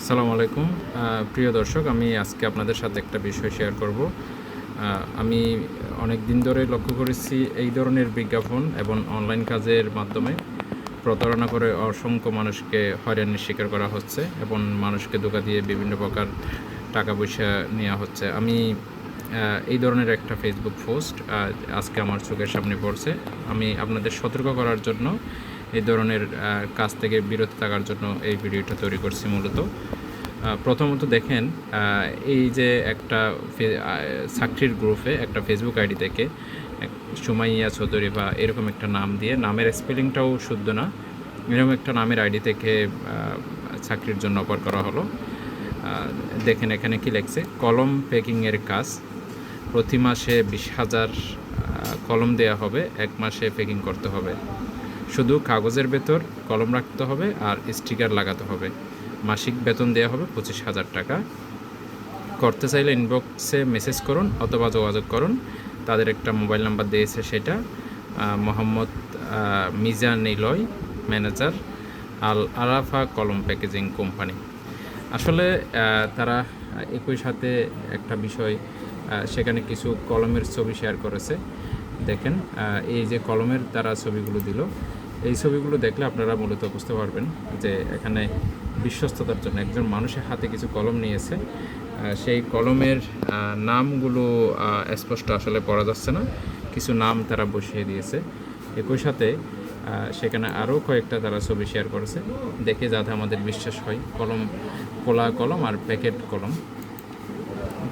আসসালামু আলাইকুম। প্রিয় দর্শক, আমি আজকে আপনাদের সাথে একটা বিষয় শেয়ার করব। আমি অনেক দিন ধরে লক্ষ্য করেছি এই ধরনের বিজ্ঞাপন এবং অনলাইন কাজের মাধ্যমে প্রতারণা করে অসংখ্য মানুষকে হয়রানির শিকার করা হচ্ছে এবং মানুষকে ধোকা দিয়ে বিভিন্ন প্রকার টাকা পয়সা নেওয়া হচ্ছে। আমি এই ধরনের একটা ফেসবুক পোস্ট আজকে আমার চোখের সামনে পড়ছে। আমি আপনাদের সতর্ক করার জন্য এই ধরনের কাজ থেকে বিরত থাকার জন্য এই ভিডিওটা তৈরি করছি মূলত। প্রথমত দেখেন এই যে একটা চাকরির গ্রুপে একটা ফেসবুক আইডি থেকে সুমাইয়া চৌধুরী বা এরকম একটা নাম দিয়ে, নামের স্পেলিংটাও শুদ্ধ না, এরকম একটা নামের আইডি থেকে চাকরির জন্য অফার করা হলো। দেখেন এখানে কি লেখছে, কলম প্যাকিংয়ের কাজ, প্রতি মাসে বিশ হাজার কলম দেয়া হবে, এক মাসে প্যাকিং করতে হবে। শুধু কাগজের ভেতর কলম রাখতে হবে আর স্টিকার লাগাতে হবে। মাসিক বেতন দেওয়া হবে পঁচিশ হাজার টাকা। করতে চাইলে ইনবক্সে মেসেজ করুন অথবা যোগাযোগ করুন। তাদের একটা মোবাইল নাম্বার দিয়েছে সেটা Mohammad Mizan Niloy manager Al Arafa Kalam packaging company. আসলে তারা একই সাথে একটা বিষয় সেখানে কিছু কলমের ছবি শেয়ার করেছে। দেখেন এই যে কলমের তারা ছবিগুলো দিল, এই ছবিগুলো দেখলে আপনারা মূলত বুঝতে পারবেন যে এখানে বিশ্বস্ততার জন্য। একজন মানুষের হাতে কিছু কলম নিয়েছে। সেই কলমের নামগুলো স্পষ্ট আসলে পড়া যাচ্ছে না। কিছু নাম তারা বসিয়ে দিয়েছে। একই সাথে সেখানে আরও কয়েকটা তারা ছবি শেয়ার করেছে। দেখে যাতে আমাদের বিশ্বাস হয়। কলম, খোলা কলম আর প্যাকেট কলম।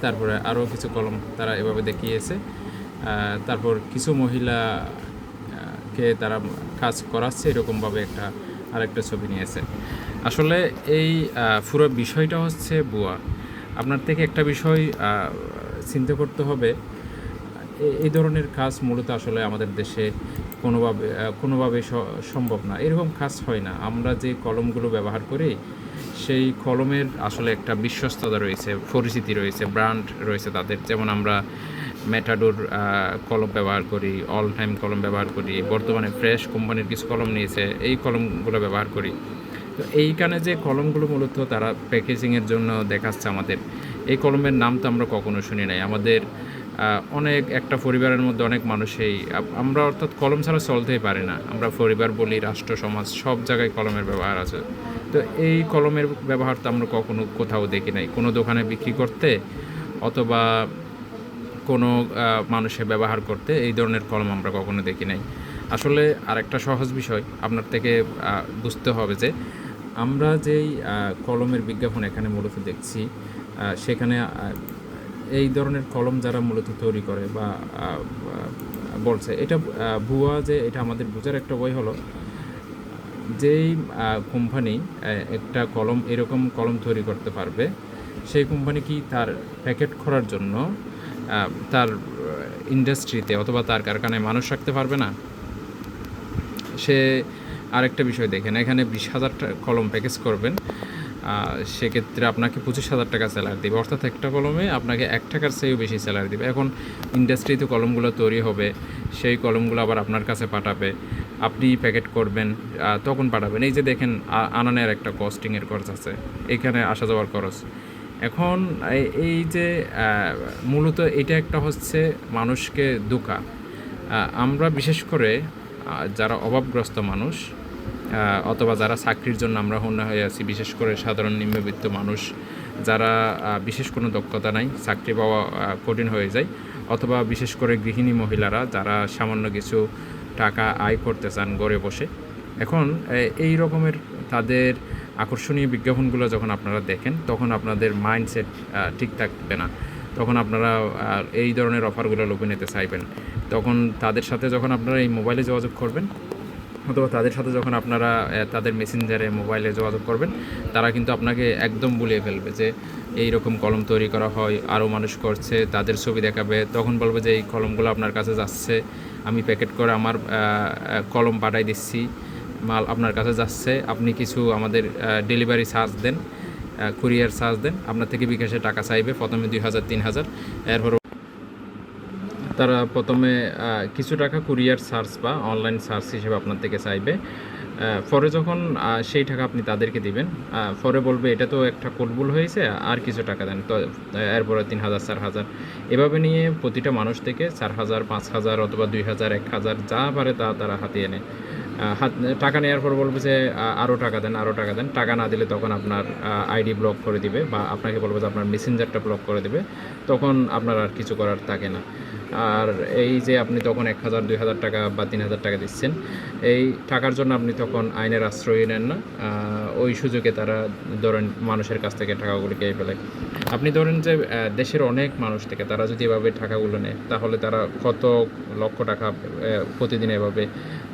তারপরে আরও কিছু কলম তারা এভাবে দেখিয়েছে। তারপর কিছু মহিলা কে তারা কাজ করাচ্ছে, এরকমভাবে একটা আরেকটা ছবি নিয়েছে। আসলে এই পুরো বিষয়টা হচ্ছে বুয়া। আপনার থেকে একটা বিষয় চিন্তা করতে হবে। এই ধরনের কাজ মূলত আসলে আমাদের দেশে কোনোভাবে কোনোভাবে সম্ভব না। এরকম কাজ হয় না। আমরা যে কলমগুলো ব্যবহার করি, সেই কলমের আসলে একটা বিশ্বস্ততা রয়েছে, পরিচিতি রয়েছে ব্র্যান্ড রয়েছে তাদের। যেমন আমরা মেটাডোর কলম ব্যবহার করি অল টাইম কলম ব্যবহার করি, বর্তমানে ফ্রেশ কোম্পানির কিছু কলম নিয়েছে, এই কলমগুলো ব্যবহার করি। তো এইখানে যে কলমগুলো মূলত তারা প্যাকেজিংয়ের জন্য দেখাচ্ছে আমাদের, এই কলমের নাম তো আমরা কখনো শুনি নাই। আমাদের অনেক, একটা পরিবারের মধ্যে অনেক মানুষই আমরা অর্থাৎ কলম ছাড়া চলতেই পারি না। আমরা পরিবার বলি, রাষ্ট্র, সমাজ, সব জায়গায় কলমের ব্যবহার আছে। তো এই কলমের ব্যবহার তো আমরা কখনো কোথাও দেখি নাই। কোনো দোকানে বিক্রি করতে অথবা কোনো মানুষে ব্যবহার করতে এই ধরনের কলম আমরা কখনো দেখি নাই। আসলে আরেকটা সহজ বিষয়, আপনার থেকে বুঝতে হবে যে আমরা যেই কলমের বিজ্ঞাপন এখানে মূলত দেখছি সেখানে এই ধরনের কলম যারা মূলত তৈরি করে বা বলছে, এটা ভুয়া যে এটা আমাদের বোঝার একটা বই হলো, যেই কোম্পানি একটা কলম, এরকম কলম তৈরি করতে পারবে, সেই কোম্পানি কি তার প্যাকেট করার জন্য তার ইন্ডাস্ট্রিতে অথবা তার কারখানায় মানুষ রাখতে পারবে না? সে আরেকটা বিষয় দেখেন, এখানে বিশ হাজারটা কলম প্যাকেজ করবেন। সেক্ষেত্রে আপনাকে পঁচিশ হাজার টাকা স্যালারি দেবে। অর্থাৎ একটা কলমে আপনাকে এক টাকার চেয়েও বেশি স্যালারি দেবে। এখন ইন্ডাস্ট্রিতে কলমগুলো তৈরি হবে, সেই কলমগুলো আবার আপনার কাছে পাঠাবে। আপনি প্যাকেট করবেন তখন পাঠাবেন। এই যে দেখেন আনানের একটা কস্টিংয়ের খরচ আছে। এখানে আসা যাওয়ার খরচ। এখন এই- যে মূলত এটা একটা হচ্ছে মানুষকে দোকা আমরা বিশেষ করে যারা অভাবগ্রস্ত মানুষ অথবা যারা চাকরির জন্য আমরা হন্য হয়ে আছি, বিশেষ করে সাধারণ নিম্নবিত্ত মানুষ, যারা বিশেষ কোনো দক্ষতা নাই, চাকরি পাওয়া কঠিন হয়ে যায়, অথবা বিশেষ করে গৃহিণী মহিলারা যারা সামান্য কিছু টাকা আয় করতে চান ঘরে বসে। এখন এই রকমের তাদের আকর্ষণীয় বিজ্ঞাপনগুলো যখন আপনারা দেখেন, তখন আপনাদের মাইন্ডসেট ঠিক থাকবে না। তখন আপনারা এই ধরনের অফারগুলো লোভে নিতে চাইবেন। তখন তাদের সাথে যখন আপনারা এই মোবাইলে যোগাযোগ করবেন, অথবা তাদের সাথে যখন আপনারা তাদের মেসেঞ্জারে মোবাইলে যোগাযোগ করবেন, তারা কিন্তু আপনাকে একদম বুলিয়ে ফেলবে যে এই রকম কলম তৈরি করা হয় আরও মানুষ করছে, তাদের ছবি দেখাবে। তখন বলবে যে এই কলমগুলো আপনার কাছে যাচ্ছে, আমি প্যাকেট করে আমার কলম পাঠাই দিচ্ছি, মাল আপনার কাছে যাচ্ছে, আপনি কিছু আমাদের ডেলিভারি চার্জ দেন কুরিয়ার চার্জ দেন, আপনার থেকে বিকাশে টাকা চাইবে, প্রথমে দুই হাজার, তিন হাজার, এরপর তারা প্রথমে কিছু টাকা কুরিয়ার চার্জ বা অনলাইন চার্জ হিসেবে আপনার থেকে চাইবে। পরে যখন সেই টাকা আপনি তাদেরকে দিবেন পরে বলবে, এটা তো একটা কোটবুল হয়েছে, আর কিছু টাকা দেন। তো এরপরে তিন হাজার, চার হাজার। এভাবে নিয়ে প্রতিটা মানুষ থেকে চার হাজার, পাঁচ হাজার অথবা দুই হাজার, এক হাজার, যা পারে তা তারা হাতিয়ে নেয়। হাত, টাকা নেওয়ার পর বলবে যে আরও টাকা দেন আরও টাকা দেন। টাকা না দিলে তখন আপনার আইডি ব্লক করে দিবে বা আপনাকে বলবে যে আপনার মেসেঞ্জারটা ব্লক করে দিবে। তখন আপনার আর কিছু করার থাকে না। আর এই যে আপনি তখন এক হাজার, দুই হাজার টাকা বা তিন হাজার টাকা দিচ্ছেন, এই টাকার জন্য আপনি তখন আইনের আশ্রয় নেন না। ওই সুযোগে তারা ধরেন মানুষের কাছ থেকে টাকাগুলো খেয়ে ফেলে। আপনি ধরেন যে দেশের অনেক মানুষ থেকে তারা যদি এভাবে টাকাগুলো নেয়, তাহলে তারা কত লক্ষ টাকা প্রতিদিন এভাবে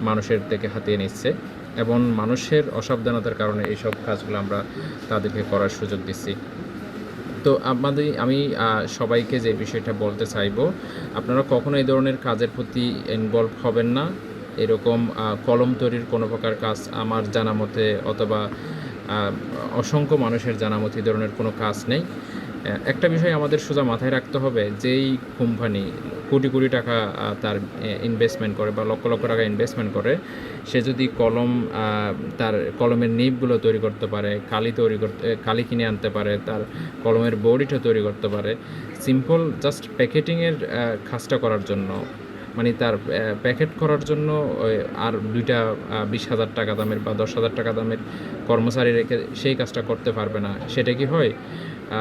মানুষের থেকে হাতিয়ে নিচ্ছে এবং মানুষের অসাবধানতার কারণে এইসব কাজগুলো আমরা তাদেরকে করার সুযোগ দিচ্ছি। তো আমাদের, আমি সবাইকে যে বিষয়টা বলতে চাইব, আপনারা কখনো এই ধরনের কাজের প্রতি ইনভলভ হবেন না। এরকম কলম তৈরির কোনো প্রকার কাজ আমার জানা মতে অথবা অসংখ্য মানুষের জানা মতে এই ধরনের কোনো কাজ নেই। একটা বিষয় আমাদের সোজা মাথায় রাখতে হবে, যেই কোম্পানি কোটি কোটি টাকা তার ইনভেস্টমেন্ট করে বা লক্ষ লক্ষ টাকা ইনভেস্টমেন্ট করে, সে যদি কলম তার কলমের নিপগুলো তৈরি করতে পারে কালি তৈরি করতে কালি কিনে আনতে পারে, তার কলমের বডিটা তৈরি করতে পারে সিম্পল জাস্ট প্যাকেটিংয়ের কাজটা করার জন্য মানে তার প্যাকেট করার জন্য আর দুইটা বিশ হাজার টাকা দামের বা দশ হাজার টাকা দামের কর্মচারী রেখে সেই কাজটা করতে পারবে না। সেটা কি হয়?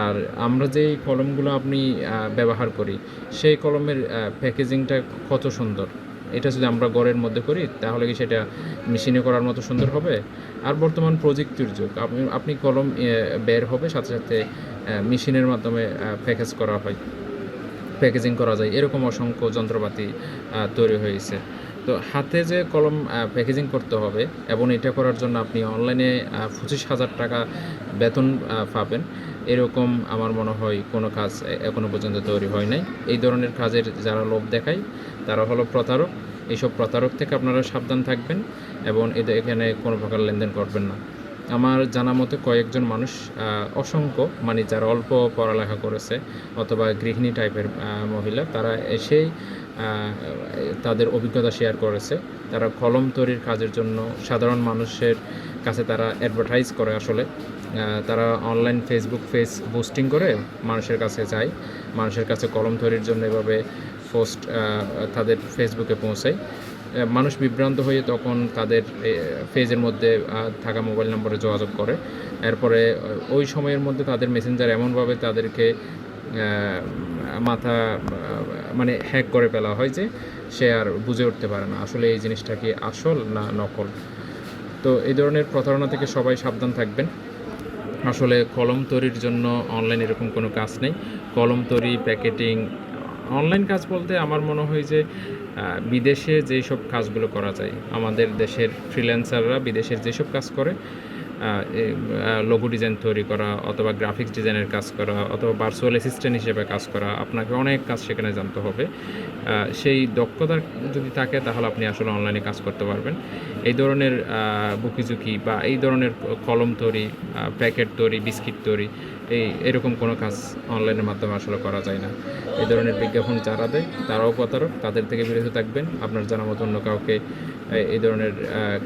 আর আমরা যেই কলমগুলো আপনি ব্যবহার করি, সেই কলমের প্যাকেজিংটা কত সুন্দর। এটা যদি আমরা ঘরের মধ্যে করি, তাহলে কি সেটা মেশিনে করার মতো সুন্দর হবে? আর বর্তমান প্রযুক্তির যুগ, আপনি আপনি কলম বের হবে, সাথে সাথে মেশিনের মাধ্যমে প্যাকেজ করা হয়, প্যাকেজিং করা যায়, এরকম অসংখ্য যন্ত্রপাতি তৈরি হয়েছে। তো হাতে যে কলম প্যাকেজিং করতে হবে, এবং এটা করার জন্য আপনি অনলাইনে পঁচিশ হাজার টাকা বেতন পাবেন। এরকম আমার মনে হয় কোনো কাজ এখনও পর্যন্ত তৈরি হয় নাই। এই ধরনের কাজের যারা লোভ দেখায়, তারা হলো প্রতারক। এইসব প্রতারক থেকে আপনারা সাবধান থাকবেন এবং এদের এখানে কোনো প্রকার লেনদেন করবেন না। আমার জানা মতে কয়েকজন মানুষ অসংখ্য মানে যারা অল্প পড়ালেখা করেছে অথবা গৃহিণী টাইপের মহিলা, তারা এসেই তাদের অভিজ্ঞতা শেয়ার করেছে। তারা কলম তৈরির কাজের জন্য সাধারণ মানুষের কাছে তারা অ্যাডভার্টাইজ করে আসলে। তারা অনলাইন ফেসবুক পেজ পোস্টিং করে মানুষের কাছে যায়, মানুষের কাছে কলম তৈরির জন্য এভাবে পোস্ট তাদের ফেসবুকে পৌঁছায়। মানুষ বিভ্রান্ত হয়ে তখন তাদের ফেজের মধ্যে থাকা মোবাইল নম্বরে যোগাযোগ করে। এরপরে ওই সময়ের মধ্যে তাদের মেসেঞ্জার এমনভাবে তাদেরকে মাথা মানে হ্যাক করে ফেলা হয় যে সে আর বুঝে উঠতে পারে না, আসলে এই জিনিসটা কি আসল না নকল? তো এই ধরনের প্রতারণা থেকে সবাই সাবধান থাকবেন। আসলে কলম তৈরির জন্য অনলাইন এরকম কোনো কাজ নেই। কলম তৈরি, প্যাকেটিং অনলাইন কাজ বলতে আমার মনে হয় যে বিদেশে যেই সব কাজগুলো করা যায়, আমাদের দেশের ফ্রিল্যান্সাররা বিদেশের যেসব কাজ করে লোগো ডিজাইন তৈরি করা, অথবা গ্রাফিক্স ডিজাইনের কাজ করা, অথবা ভার্চুয়াল অ্যাসিস্ট্যান্ট হিসেবে কাজ করা, আপনাকে অনেক কাজ সেখানে জানতে হবে। সেই দক্ষতা যদি থাকে, তাহলে আপনি আসলে অনলাইনে কাজ করতে পারবেন। এই ধরনের বুকিঝুঁকি বা এই ধরনের কলম তৈরি প্যাকেট তৈরি, বিস্কিট তৈরি, এই, এরকম কোনো কাজ অনলাইনের মাধ্যমে আসলে করা যায় না। এই ধরনের বিজ্ঞাপন যারা দেয়, তারাও প্রতারক, তাদের থেকে বিরত থাকবেন। আপনার জানা মতো অন্য কাউকে এই ধরনের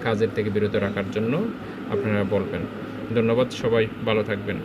কাজের থেকে বিরত রাখার জন্য। আপনারা বলবেন। ধন্যবাদ সবাই ভালো থাকবেন।